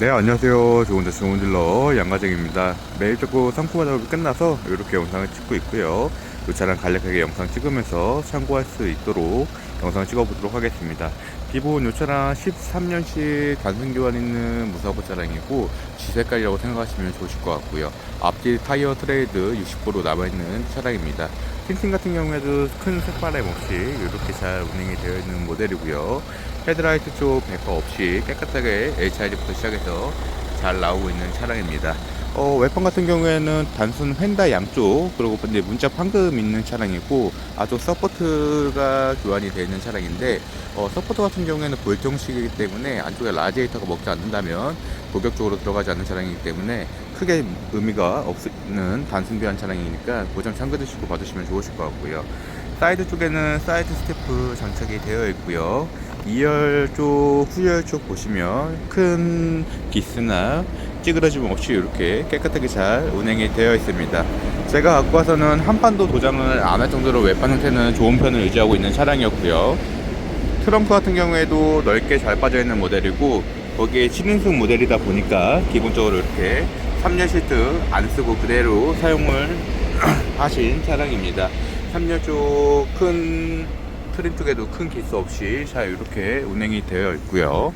네 안녕하세요. 좋은데 좋은 딜러 양가정입니다. 매일 듣고 상품 작업이 끝나서 이렇게 영상을 찍고 있고요 이 차량 간략하게 영상 찍으면서 참고할 수 있도록 영상 찍어보도록 하겠습니다. 기본 이 차량 13년식 단순 교환 있는 무사고 차량이고 G색깔이라고 생각하시면 좋으실 것 같고요. 앞뒤 타이어 트레이드 60% 남아있는 차량입니다. 틴팅 같은 경우에도 큰 색바람 없이 이렇게 잘 운행이 되어 있는 모델이고요. 헤드라이트 쪽 배커 없이 깨끗하게 HID부터 시작해서 잘 나오고 있는 차량입니다. 어, 외판 같은 경우에는 단순 휀다 양쪽 그리고 이제 문자 판금 있는 차량이고 아주 서포트가 교환이 되어 있는 차량인데 어, 서포트 같은 경우에는 볼정식이기 때문에 안쪽에 라디에이터가 먹지 않는다면 고격적으로 들어가지 않는 차량이기 때문에 크게 의미가 없는 단순 교환 차량이니까 그점 참고 드시고 봐주시면 좋으실 것 같고요. 사이드 쪽에는 사이드 스태프 장착이 되어 있고요. 2열 쪽, 후열 쪽 보시면 큰 기스나 찌그러짐 없이 이렇게 깨끗하게 잘 운행이 되어 있습니다. 제가 갖고 와서는 한 판도 도장을 안 할 정도로 외판 형태는 좋은 편을 유지하고 있는 차량이었고요. 트렁크 같은 경우에도 넓게 잘 빠져 있는 모델이고 거기에 7인승 모델이다 보니까 기본적으로 이렇게 3열 시트 안 쓰고 그대로 사용을 하신 차량입니다. 3열 쪽 큰 트림 쪽에도 큰 기스 없이 잘 이렇게 운행이 되어 있고요.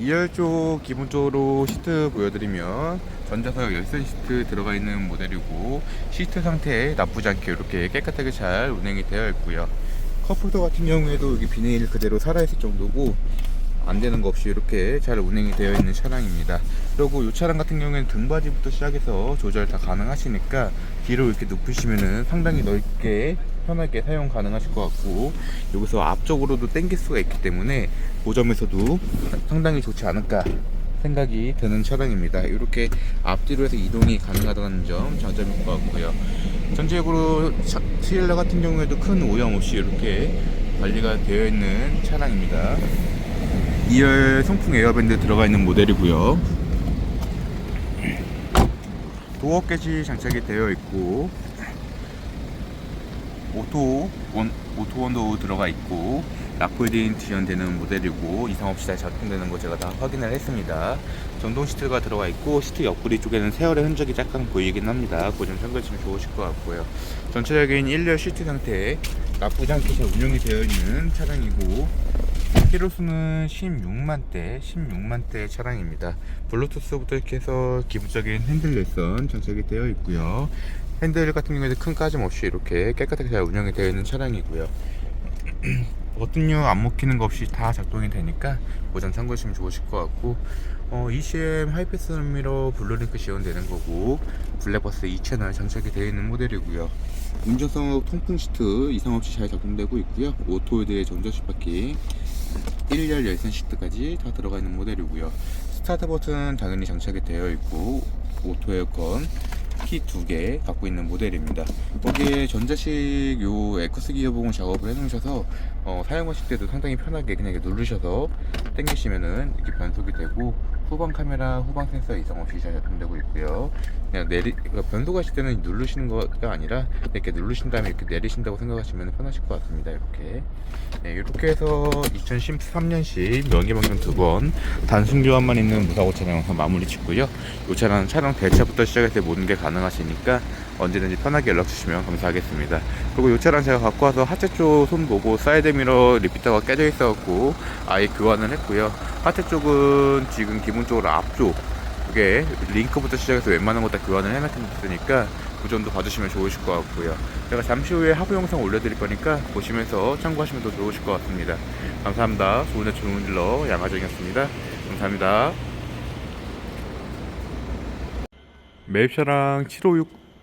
2열 쪽 기본적으로 시트 보여드리면 전자석 열선 시트 들어가 있는 모델이고 시트 상태 나쁘지 않게 이렇게 깨끗하게 잘 운행이 되어 있고요. 컵홀더 같은 경우에도 여기 비닐 그대로 살아있을 정도고 안 되는 거 없이 이렇게 잘 운행이 되어 있는 차량입니다. 그리고 이 차량 같은 경우에는 등받이부터 시작해서 조절 다 가능하시니까 뒤로 이렇게 눕히시면은 상당히 넓게 편하게 사용 가능하실 것 같고 여기서 앞쪽으로도 당길 수가 있기 때문에 그 점에서도 상당히 좋지 않을까 생각이 드는 차량입니다. 이렇게 앞뒤로 해서 이동이 가능하다는 점 장점일 것 같고요. 전체적으로 차- 트레일러 같은 경우에도 큰 오염 없이 이렇게 관리가 되어 있는 차량입니다. 2열 송풍 에어밴드 들어가 있는 모델이고요. 도어 깨지 장착이 되어 있고 오토 원 오토 원도 들어가 있고 락폴딩 지원되는 모델이고 이상 없이 잘 작동되는 거 제가 다 확인을 했습니다. 전동 시트가 들어가 있고 시트 옆구리 쪽에는 세월의 흔적이 약간 보이긴 합니다. 그점 참고하시면 좋으실 것 같고요. 전체적인 1열 시트 상태 나쁘지 않게 잘 운영이 되어 있는 차량이고 키로수는 16만대, 16만대 차량입니다. 블루투스부터 이렇게 해서 기본적인 핸들 열선 장착이 되어 있고요. 핸들 같은 경우에도 큰 까짐 없이 이렇게 깨끗하게 잘 운영이 되어 있는 차량이고요. 버튼류 안 먹히는 거 없이 다 작동이 되니까 고장 참고하시면 좋으실 것 같고 어, ECM 하이패스 미러 블루링크 지원되는 거고 블랙버스 2채널 장착이 되어 있는 모델이고요 운전석 통풍 시트 이상 없이 잘 작동되고 있고요 오토이드의 전자식 바퀴 1열 열선 시트까지 다 들어가 있는 모델이고요 스타트 버튼 당연히 장착이 되어 있고 오토 에어컨 키 두 개 갖고 있는 모델입니다. 거기에 전자식 요 에크스 기어봉을 작업을 해놓으셔서 어, 사용하실 때도 상당히 편하게 그냥 이렇게 누르셔서 당기시면은 이렇게 변속이 되고 후방 카메라, 후방 센서 이상 없이 잘 작동되고 있고요. 그냥 내리 그러니까 변속하실 때는 누르시는 거가 아니라 이렇게 누르신 다음에 이렇게 내리신다고 생각하시면 편하실 것 같습니다. 이렇게 네, 이렇게 해서 2013년식 명기 변경 두번 단순 교환만 있는 무사고 차량 영상 마무리 짓고요. 이 차량 촬영 대차부터 시작해서 모든 게 가능하시니까 언제든지 편하게 연락 주시면 감사하겠습니다. 그리고 이 차량 제가 갖고 와서 하체 쪽 손 보고 사이드 미러 리피터가 깨져 있어갖고 아예 교환을 했고요. 하체 쪽은 지금 기본적으로 앞쪽 그게 링크부터 시작해서 웬만한 거 다 교환을 해놨으니까 그 점도 봐주시면 좋으실 것 같고요. 제가 잠시 후에 하부 영상 올려드릴 거니까 보시면서 참고하시면 더 좋으실 것 같습니다. 감사합니다. 좋은 날 좋은 일러 양하정이었습니다. 감사합니다. 매입차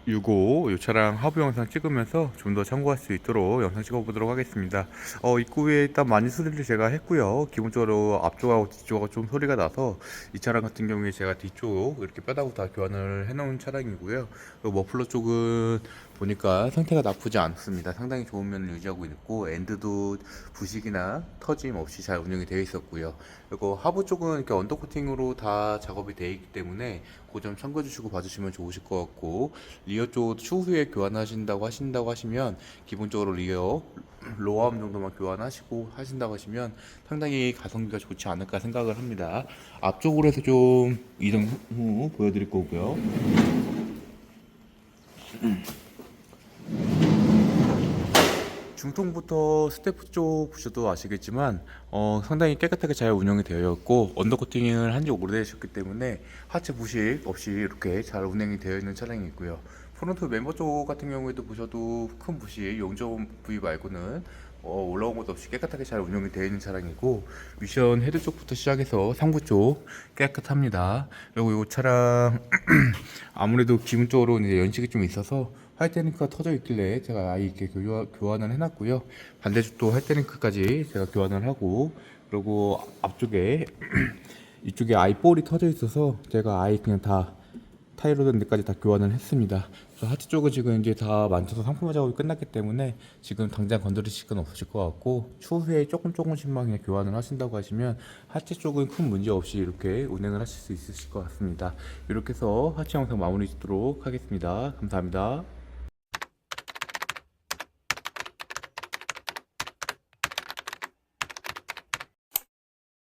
량75665이 차량 하부 영상 찍으면서 좀 더 참고할 수 있도록 영상 찍어보도록 하겠습니다. 어, 입구에 일단 많이 수리를 제가 했고요. 기본적으로 앞쪽하고 뒤쪽하고 좀 소리가 나서 이 차량 같은 경우에 제가 뒤쪽 이렇게 뼈다구 다 교환을 해놓은 차량이고요. 그 머플러 쪽은 보니까 상태가 나쁘지 않습니다. 상당히 좋은 면을 유지하고 있고 엔드도 부식이나 터짐 없이 잘 운영이 되어 있었고요. 그리고 하부 쪽은 이렇게 언더 코팅으로 다 작업이 되어 있기 때문에 그 점 참고해 주시고 봐주시면 좋으실 것 같고 리어 쪽 추후에 교환하신다고 하신다고 하시면 기본적으로 리어 로어암 정도만 교환하시고 하신다고 하시면 상당히 가성비가 좋지 않을까 생각을 합니다. 앞쪽으로 해서 좀 이동 후 보여드릴 거고요. 중통부터 스태프 쪽 보셔도 아시겠지만 어, 상당히 깨끗하게 잘 운영이 되어 있고 언더코팅을 한 지 오래되셨기 때문에 하체 부식 없이 이렇게 잘 운행이 되어 있는 차량이 있고요. 프론트 멤버 쪽 같은 경우에도 보셔도 큰 부식 용접 부위 말고는 어, 올라온 것도 없이 깨끗하게 잘 운영이 되어 있는 차량이고 미션 헤드 쪽부터 시작해서 상부 쪽 깨끗합니다. 그리고 이 차량 아무래도 기본적으로 이제 연식이 좀 있어서 하이테닝크가 터져 있길래 제가 아예 이렇게 교환, 교환을 해놨고요. 반대쪽도 하이테닝크까지 제가 교환을 하고 그리고 앞쪽에 이쪽에 아이 볼이 터져 있어서 제가 아예 그냥 다 타이로 된 데까지 다 교환을 했습니다. 그래서 하체 쪽은 지금 이제 다 만져서 상품화 작업이 끝났기 때문에 지금 당장 건드리실 건 없으실 것 같고 추후에 조금 조금씩만 그냥 교환을 하신다고 하시면 하체 쪽은 큰 문제 없이 이렇게 운행을 하실 수 있으실 것 같습니다. 이렇게 해서 하체 영상 마무리 짓도록 하겠습니다. 감사합니다.